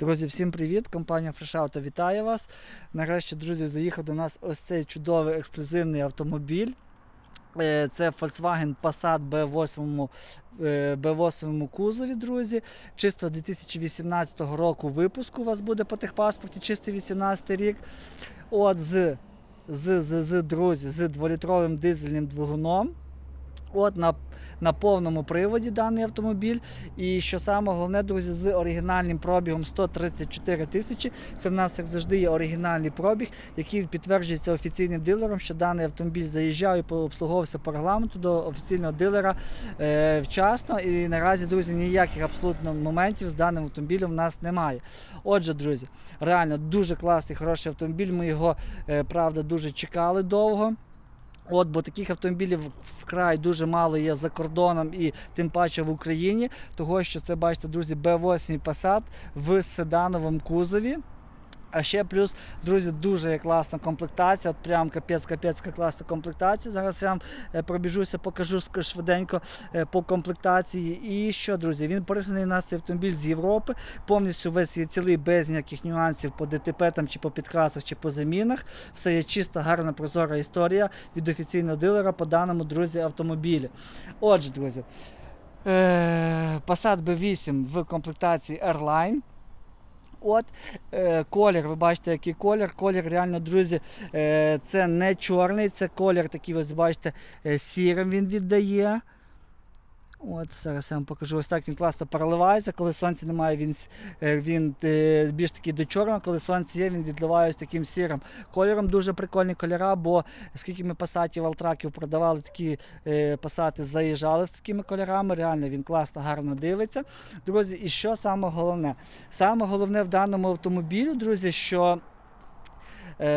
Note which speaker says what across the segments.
Speaker 1: Друзі, всім привіт! Компанія Fresh Auto вітає вас. Нарешті, друзі, заїхав до нас ось цей чудовий ексклюзивний автомобіль. Е, Це Volkswagen Passat B8, е, B8 кузові, друзі. Чисто 2018 року випуску у вас буде по техпаспорті, чистий 18 рік. От з, з, з, з друзі, з 2-літровим дизельним двигуном. От на, на повному приводі даний автомобіль. І що саме головне, друзі, з оригінальним пробігом 134 тисячі. Це в нас, як завжди, є оригінальний пробіг, який підтверджується офіційним дилером, що даний автомобіль заїжджав і обслуговувався по регламенту до офіційного дилера е, вчасно. І наразі, друзі, ніяких абсолютно моментів з даним автомобілем в нас немає. Отже, друзі, реально дуже класний, хороший автомобіль. Ми його, е, правда, дуже чекали довго. От, бо таких автомобілів вкрай дуже мало є за кордоном і тим паче в Україні. Того, що це бачите, друзі, B8 Passat в седановому кузові. А ще плюс, друзі, дуже класна комплектація. От прям капець капець класна комплектація. Зараз я вам е, пробіжуся, покажу швиденько е, по комплектації. І що, друзі, він порівняний у нас цей автомобіль з Європи. Повністю весь є цілий без ніяких нюансів по ДТП там, чи по підкрасах, чи по замінах. Все є чиста, гарна, прозора історія від офіційного дилера по даному, друзі, автомобілі. Отже, друзі, е, Passat B8 в комплектації Airline. От е, колір, ви бачите, який колір. Колір реально, друзі, е, це не чорний, це колір такий, ось бачите, е, сірим він віддає. От, зараз я вам покажу. Ось так він класно переливається. Коли сонця немає, він, е, він е, більш такий до чорного, коли сонце є, він відливає ось таким сірим кольором. Дуже прикольні кольора, бо скільки ми пасатів, алтраків продавали, такі е, пасати заїжджали з такими кольорами. Реально він класно, гарно дивиться. Друзі, і що саме головне? Саме головне в даному автомобілі, друзі, що.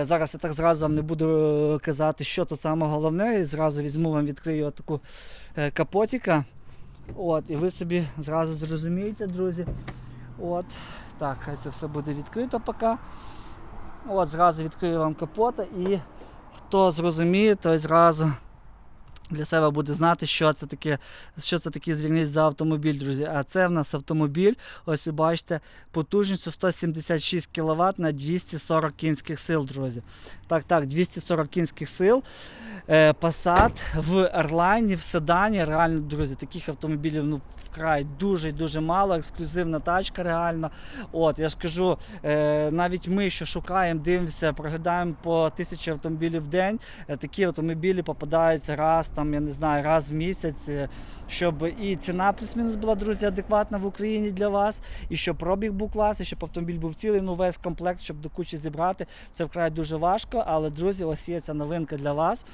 Speaker 1: Зараз я так зразу вам не буду казати, що тут саме головне. І зразу візьму вам відкрию таку капотіка. От, і ви собі зразу зрозумієте, друзі. От, так, хай це все буде відкрито поки. От, зразу відкрию вам капота і хто зрозуміє, той зразу для себе буде знати, що це таке, що це таке зверніть за автомобіль, друзі. А це в нас автомобіль, ось ви бачите, потужністю 176 кВт на 240 кінських сил, друзі. Так, так, 240 кінських сил. Е, Passat в Airline, в седані. Реально, друзі, таких автомобілів ну, вкрай дуже дуже мало. Ексклюзивна тачка, реально. От, я ж кажу, е, навіть ми, що шукаємо, дивимося, проглядаємо по тисячі автомобілів в день. е, Такі автомобілі попадаються раз, там, я не знаю, раз в місяць. е, Щоб і ціна плюс-мінус була, друзі, адекватна в Україні для вас, і щоб пробіг був класний, щоб автомобіль був цілий, ну весь комплект, щоб до кучі зібрати. Це вкрай дуже важко, але друзі, ось є ця новинка для вас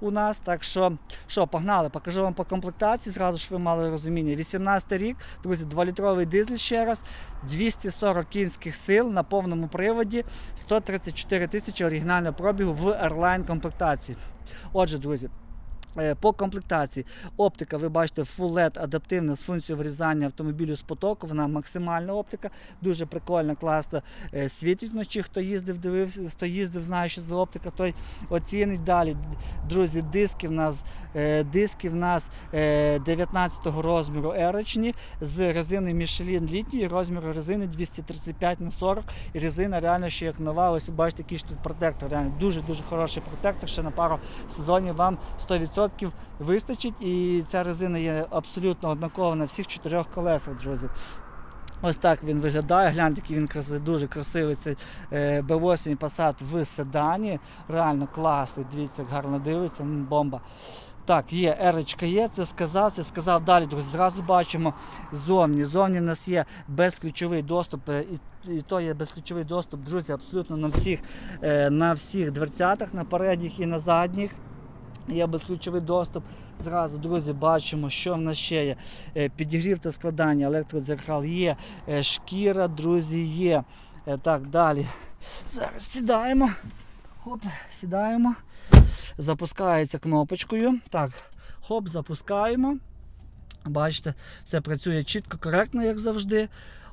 Speaker 1: у нас. Так що, що, погнали, покажу вам по комплектації, зразу ж ви мали розуміння. 18 рік, друзі, 2-літровий дизель ще раз, 240 кінських сил на повному приводі, 134 тисячі оригінального пробігу в Airline комплектації. Отже, друзі. Е, По комплектації оптика, ви бачите, Full LED адаптивна з функцією вирізання автомобілю з потоку. Вона максимальна оптика, дуже прикольна, класно е, світить вночі. Хто їздив, дивився, хто їздив, знає, що за оптика, той оцінить далі. Друзі, диски в нас, е, диски в нас е, 19 розміру ерочні з резиною Michelin літньої, розміру резини 235 на 40 і резина реально ще як нова. Ось бачите, який ж тут протектор. Реально дуже-дуже хороший протектор. Ще на пару сезонів вам 100% вистачить. І ця резина є абсолютно однакова на всіх чотирьох колесах, друзі. Ось так він виглядає. Гляньте, який він красивий, дуже красивий цей е, B8 Passat в седані. Реально класний. Дивіться, як гарно дивиться, бомба. Так, є, ерочка є, це сказав, це сказав далі, друзі. Зразу бачимо зовні. Зовні в нас є безключовий доступ. е, І, і то є безключовий доступ, друзі, абсолютно на всіх, е, на всіх дверцятах, на передніх і на задніх. Є безключовий доступ. Зразу, друзі, бачимо, що в нас ще є. Е, Підігрів та складання, електродзеркал є, е, шкіра, друзі, є. Е, Так, далі. Зараз сідаємо. Хоп, сідаємо. Запускається кнопочкою. Так, хоп, запускаємо. Бачите, все працює чітко, коректно, як завжди.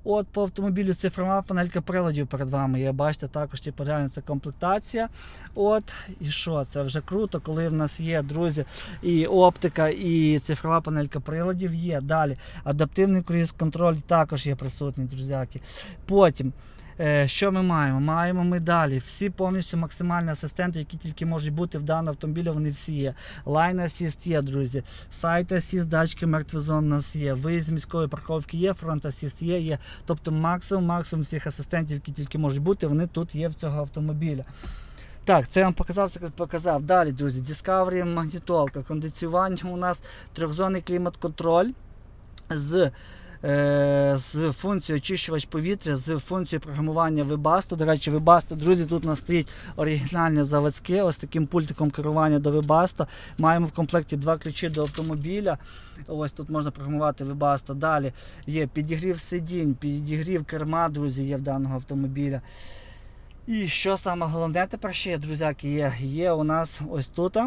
Speaker 1: От по автомобілю цифрова панелька приладів перед вами є. Бачите, також типу, реально це комплектація. От і що, це вже круто, коли в нас є, друзі, і оптика, і цифрова панелька приладів є. Далі адаптивний круїз контроль також є присутній, друзяки. Потім. Е, Що ми маємо? Маємо ми далі. Всі повністю максимальні асистенти, які тільки можуть бути в даному автомобілі, вони всі є. Line Assist є, друзі. Сайт Assist, датчики мертвий зон у нас є. Виїзд з міської парковки є, фронт Assist є, є. Тобто максимум, максимум всіх асистентів, які тільки можуть бути, вони тут є в цього автомобіля. Так, це я вам показав, це показав. Далі, друзі, Discovery магнітолка, кондиціювання у нас трьохзонний клімат-контроль з, з функцією очищувач повітря, з функцією програмування Webasto. До речі, Webasto, друзі, тут у нас стоїть оригінальне заводське, ось таким пультиком керування до Webasto. Маємо в комплекті два ключі до автомобіля. Ось тут можна програмувати Webasto. Далі є підігрів сидінь, підігрів керма, друзі, є в даного автомобіля. І що саме головне тепер ще друзяки, є, є у нас ось тут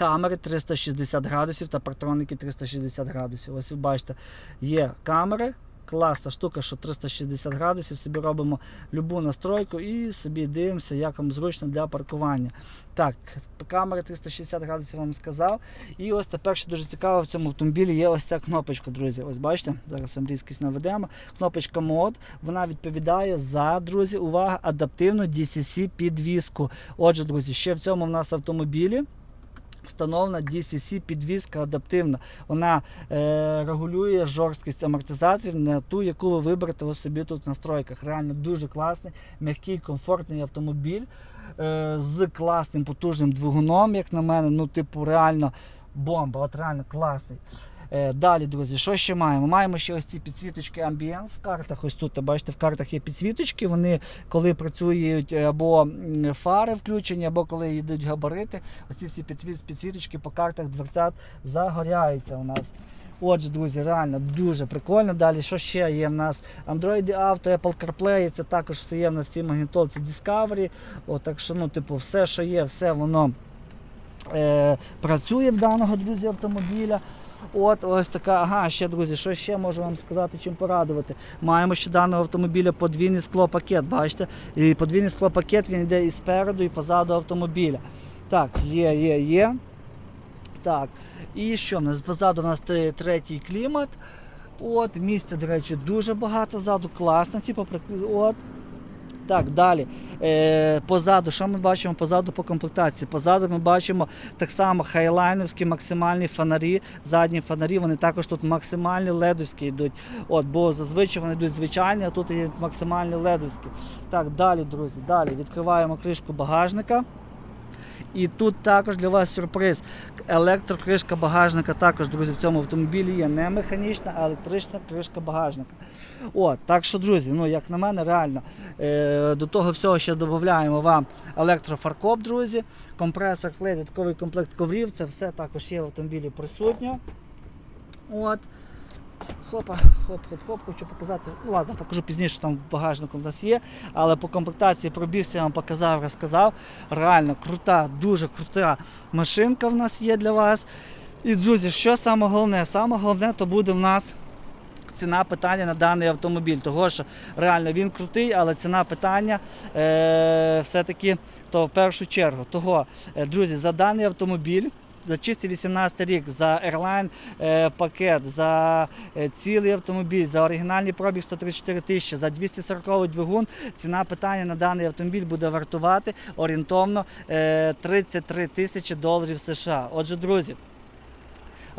Speaker 1: камери 360 градусів та партроники 360 градусів. Ось ви бачите, є камери. Класна штука, що 360 градусів, собі робимо любу настройку і собі дивимося, як вам зручно для паркування. Так, камери 360 градусів вам сказав. І ось тепер, що дуже цікаво, в цьому автомобілі є ось ця кнопочка, друзі. Ось бачите, зараз вам різкість наведемо. Кнопочка мод, вона відповідає за, друзі, увага, адаптивну DCC підвіску. Отже, друзі, ще в цьому в нас автомобілі. Встановлена DCC підвізка адаптивна. Вона е, регулює жорсткість амортизаторів на ту, яку ви виберете у собі тут в настройках. Реально дуже класний, м'який, комфортний автомобіль е, з класним потужним двигуном, як на мене. Ну, типу, реально бомба, от реально класний. Е, Далі, друзі, що ще маємо? Маємо ще ось ці підсвіточки Ambience в картах. Ось тут, бачите, в картах є підсвіточки. Вони коли працюють або фари включені, або коли йдуть габарити, оці всі підсвіточки по картах дверцят загоряються у нас. Отже, друзі, реально дуже прикольно. Далі, що ще є в нас? Android Auto, Apple CarPlay, це також все є в нас в цій магнітолці Discovery. От, так що, ну, типу, все, що є, все воно е, працює в даного друзі автомобіля. От ось така. Ага, ще друзі, що ще можу вам сказати, чим порадувати. Маємо ще даного автомобіля подвійний склопакет. Бачите? І подвійний склопакет він йде і спереду, і позаду автомобіля. Так, є, є, є. Так. І що? Позаду у нас третій клімат. От, місця, до речі, дуже багато ззаду, класно, типу, от. Так, далі. Е, позаду, що ми бачимо позаду по комплектації? Позаду ми бачимо так само хайлайновські максимальні фонарі. Задні фонарі, вони також тут максимальні ледовські йдуть. От, бо зазвичай вони йдуть звичайні, а тут є максимальні ледовські. Так, далі, друзі, далі відкриваємо кришку багажника. І тут також для вас сюрприз. Електрокришка багажника також, друзі, в цьому автомобілі є не механічна, а електрична кришка багажника. От, так що, друзі, ну як на мене, реально е, до того всього ще додаємо вам електрофаркоп, друзі, компресор, клей, додатковий комплект коврів. Це все також є в автомобілі присутнє. От. Хопа, хоп, хоп, хоп, хочу показати. Ну ладно, покажу пізніше, що там в багажнику в нас є. Але по комплектації пробігся, я вам показав, розказав. Реально крута, дуже крута машинка в нас є для вас. І, друзі, що саме головне? Саме головне то буде в нас ціна питання на даний автомобіль. Того що реально він крутий, але ціна питання е, все-таки то в першу чергу. Того, е, друзі, за даний автомобіль. За чистий 18 рік, за Airline е, пакет, за е, цілий автомобіль, за оригінальний пробіг 134 тисячі, за 240 двигун. Ціна питання на даний автомобіль буде вартувати орієнтовно е, 33 тисячі доларів США. Отже, друзі.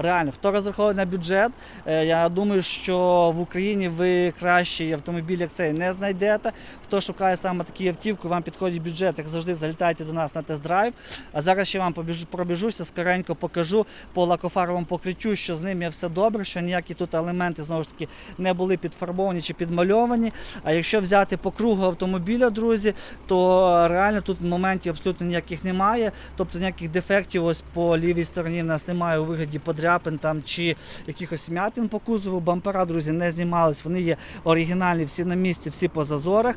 Speaker 1: Реально, хто розраховує на бюджет, е, я думаю, що в Україні ви кращий автомобіль, як цей, не знайдете. Хто шукає саме такі автівки, вам підходить бюджет, як завжди, залітайте до нас на тест-драйв. А зараз ще вам пробіжуся, скоренько покажу по лакофаровому покриттю, що з ним є все добре, що ніякі тут елементи знову ж таки не були підфарбовані чи підмальовані. А якщо взяти по кругу автомобіля, друзі, то реально тут моментів абсолютно ніяких немає. Тобто ніяких дефектів ось по лівій стороні в нас немає у вигляді подряпин там чи якихось м'ятин по кузову. Бампера, друзі, не знімались. Вони є оригінальні, всі на місці, всі по зазорах.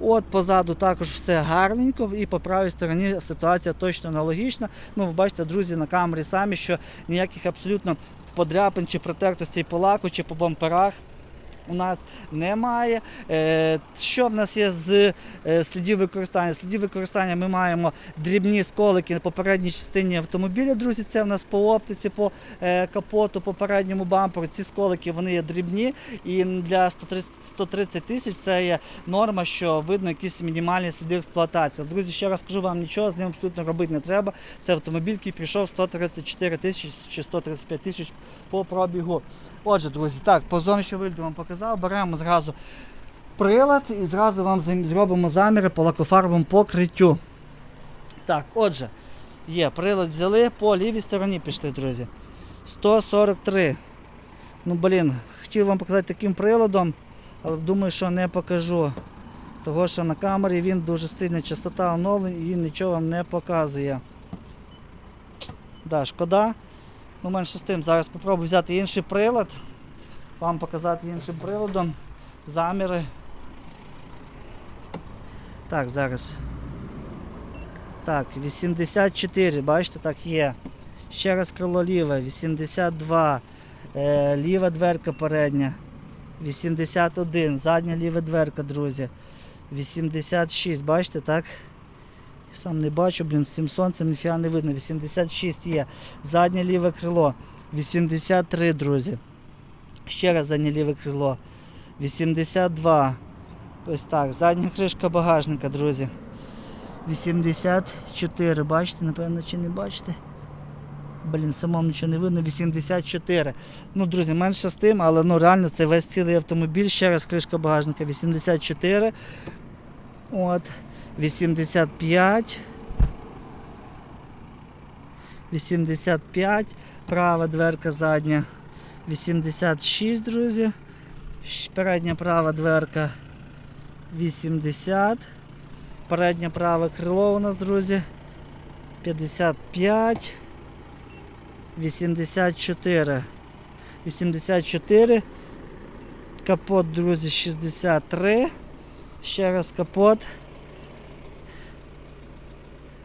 Speaker 1: От позаду також все гарненько, і по правій стороні ситуація точно аналогічна. Ну, ви бачите, друзі, на камері самі, що ніяких абсолютно подряпин чи протертостей по лаку, чи по бамперах у нас немає. Е, Що в нас є з е, слідів використання? Слідів використання ми маємо дрібні сколики на попередній частині автомобіля. Друзі, це в нас по оптиці, по е, капоту, по передньому бамперу. Ці сколики вони є дрібні. І для 130 130 тисяч це є норма, що видно якісь мінімальні сліди експлуатації. Друзі, ще раз кажу вам, нічого з ним абсолютно робити не треба. Це автомобіль, який прийшов 134 тисячі чи 135 тисяч по пробігу. Отже, друзі, так, по зовнішньому вигляду вам показав, беремо зразу прилад і зразу вам зробимо заміри по лакофарбовому покриттю. Так, отже, є, прилад взяли, по лівій стороні пішли, друзі. 143. Ну, блін, хотів вам показати таким приладом, але думаю, що не покажу. Того, що на камері він дуже сильна частота оновлень і нічого вам не показує. Да, шкода. Ну, менше з тим, зараз спробую взяти інший прилад, вам показати іншим приладом заміри. Так, зараз. Так, 84, бачите, так є. Ще раз крило ліве, 82. Е, ліва дверка передня. 81. Задня ліва дверка, друзі. 86, бачите, так? Сам не бачу, блін, з цим сонцем ніфіга не видно. 86 є. Заднє ліве крило. 83, друзі. Ще раз заднє ліве крило. 82. Ось так. Задня кришка багажника, друзі. 84. Бачите, напевно, чи не бачите? Блін, самому нічого не видно. 84. Ну, друзі, менше з тим, але ну реально це весь цілий автомобіль. Ще раз кришка багажника 84. От. 85. 85. Права дверка задня. 86, друзі. Передня права дверка 80. Переднє праве крило у нас, друзі. 55. 84. 84. Капот, друзі, 63. Ще раз капот.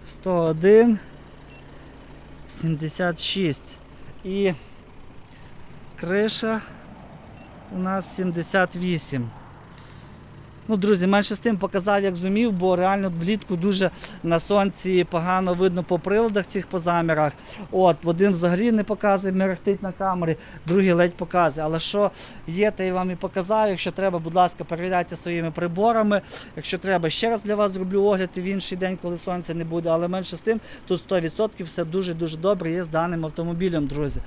Speaker 1: 101. 76. І криша у нас 78. Ну, друзі, менше з тим показав, як зумів, бо реально влітку дуже на сонці погано видно по приладах цих по замірах. От, один взагалі не показує, мерехтить на камері, другий ледь показує. Але що є, те я вам і показав. Якщо треба, будь ласка, перевіряйте своїми приборами. Якщо треба, ще раз для вас зроблю огляд і в інший день, коли сонця не буде. Але менше з тим, тут 100% все дуже-дуже добре є з даним автомобілем, друзі.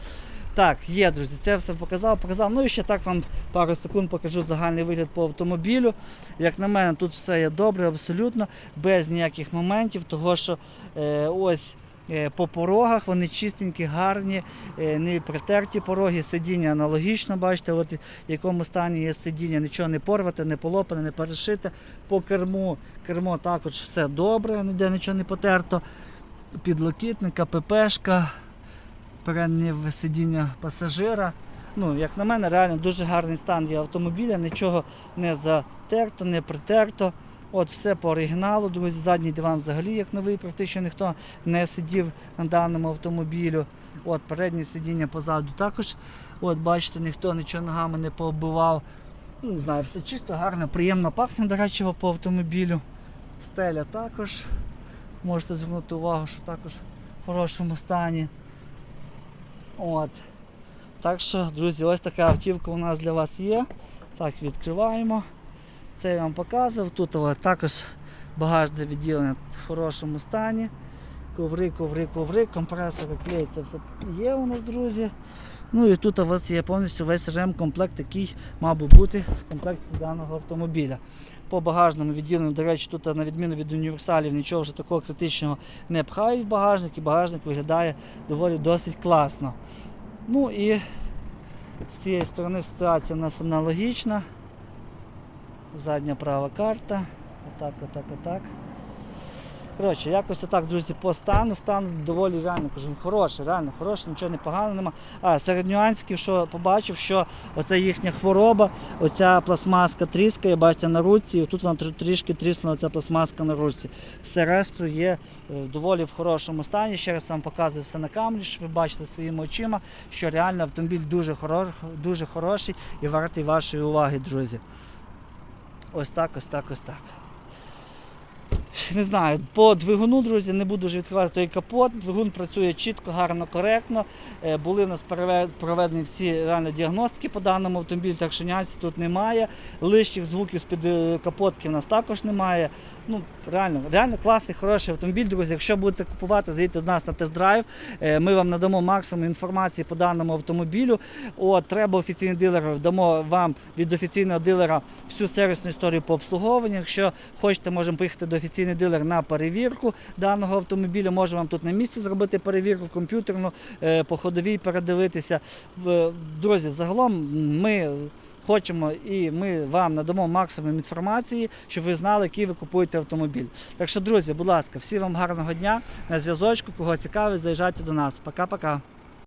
Speaker 1: Так, є, друзі, це все показав, показав. Ну і ще так вам пару секунд покажу загальний вигляд по автомобілю. Як на мене, тут все є добре, абсолютно, без ніяких моментів, того що е, ось. е, По порогах вони чистенькі, гарні, е, не притерті пороги, сидіння аналогічно, бачите, от в якому стані є сидіння, нічого не порвате, не полопане, не перешите. По керму, кермо також все добре, ніде нічого не потерто. Підлокітника, ППшка, переднє сидіння пасажира. Ну, як на мене, реально дуже гарний стан є автомобіля, нічого не затерто, не притерто. От все по оригіналу, друзі, задній диван взагалі як новий, практично ніхто не сидів на даному автомобілю. От переднє сидіння позаду також. От бачите, ніхто нічого ногами не пооббивав. Ну, Не знаю, все чисто, гарно, приємно пахне, до речі, по автомобілю. Стеля також. Можете звернути увагу, що також в хорошому стані. От. Так що, друзі, ось така автівка у нас для вас є. Так, відкриваємо. Це я вам показував. Тут також багажне відділення в хорошому стані. Коври, коври, коври, компресори, клей, все є у нас, друзі. Ну і тут у вас є повністю весь ремкомплект, який мав би бути в комплекті даного автомобіля. По багажному відділенню, до речі, тут на відміну від універсалів нічого вже такого критичного не пхають в багажник, і багажник виглядає доволі досить класно. Ну і з цієї сторони ситуація у нас аналогічна. Задня права карта. Отак, отак, отак. Коротше, якось отак, друзі, по стану, стан доволі реально кажу, хороший, реально хороший, нічого не поганого нема. А серед нюансів, що побачив, що оця їхня хвороба, оця пластмаска тріскає, бачите, на руці, і тут вона трішки тріснула ця пластмаска на руці. Все решту є е, доволі в хорошому стані. Ще раз вам показую все на камері, що ви бачите своїми очима, що реально автомобіль дуже, хоро- дуже хороший і вартий вашої уваги, друзі. Ось так, ось так, ось так. Не знаю, по двигуну, друзі, не буду вже відкривати той капот. Двигун працює чітко, гарно, коректно. Е, Були в нас проведені всі реально діагностики по даному автомобілю, так що нюансів тут немає. Лишніх звуків з-під е, капотки в нас також немає. Ну, реально, реально класний, хороший автомобіль, друзі. Якщо будете купувати, заїдьте до нас на тест-драйв. Е, Ми вам надамо максимум інформації по даному автомобілю. От, треба офіційний дилер, дамо вам від офіційного дилера всю сервісну історію по обслуговуванню. Якщо хочете, можемо поїхати до офіційний дилер на перевірку даного автомобіля. Можемо вам тут на місці зробити перевірку комп'ютерну, е, по ходовій передивитися. Друзі, загалом ми. Хочемо і ми вам надамо максимум інформації, щоб ви знали, який ви купуєте автомобіль. Так що, друзі, будь ласка, всі вам гарного дня на зв'язочку. Кого цікавить, заїжджайте до нас. Пока-пока.